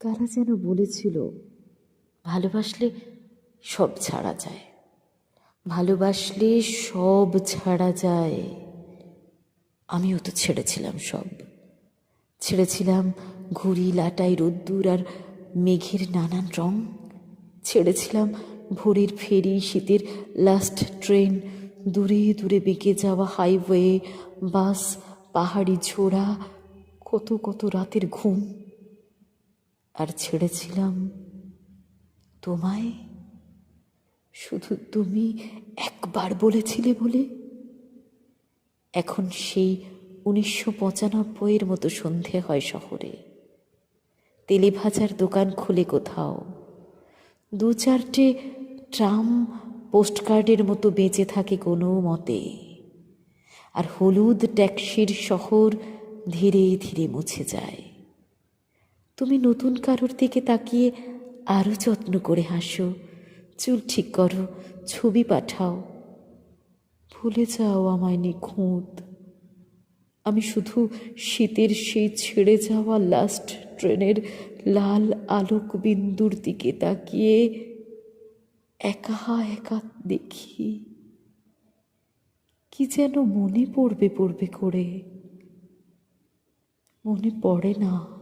কারা যেন বলেছিল, ভালোবাসলে সব ছাড়া যায়, ভালোবাসলে সব ছাড়া যায়। আমিও তো ছেড়েছিলাম সব। ছেড়েছিলাম ঘুড়ি, লাটাই, রোদ্দুর আর মেঘের নানান রং। ছেড়েছিলাম ভোরের ফেরি, শীতের লাস্ট ট্রেন দূরে দূরে বেঁকে যাওয়া হাইওয়ে বাস পাহাড়ি ঝোড়া, কত কত রাতের ঘুম। আর ছেড়েছিলাম তোমায়? শুধু তুমি একবার বলেছিলে বলে? এখন সেই উনিশশো পঁচানব্বইয়ের মতো সন্ধে হয় শহরে। তেলে ভাজার দোকান খুলে কোথাও। দু চারটে ট্রাম পোস্টকার্ডের মতো বেঁচে থাকে কোনো মতে। আর হলুদ ট্যাক্সির শহর ধীরে ধীরে মুছে যায়। তুমি নতুন কারোর দিকে তাকিয়ে আরও যত্ন করে হাসো। চুল ঠিক করো, ছবি পাঠাও। ভুলে যাও আমায় নিখুঁত। আমি শুধু শীতের সেই ছেড়ে যাওয়া লাস্ট ট্রেনের লাল আলোক বিন্দুর দিকে তাকিয়ে একা একা দেখি। কি যেন মনে পড়বে পড়বে করে। মনে পড়ে না।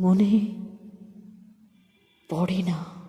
মনে পড়ে না।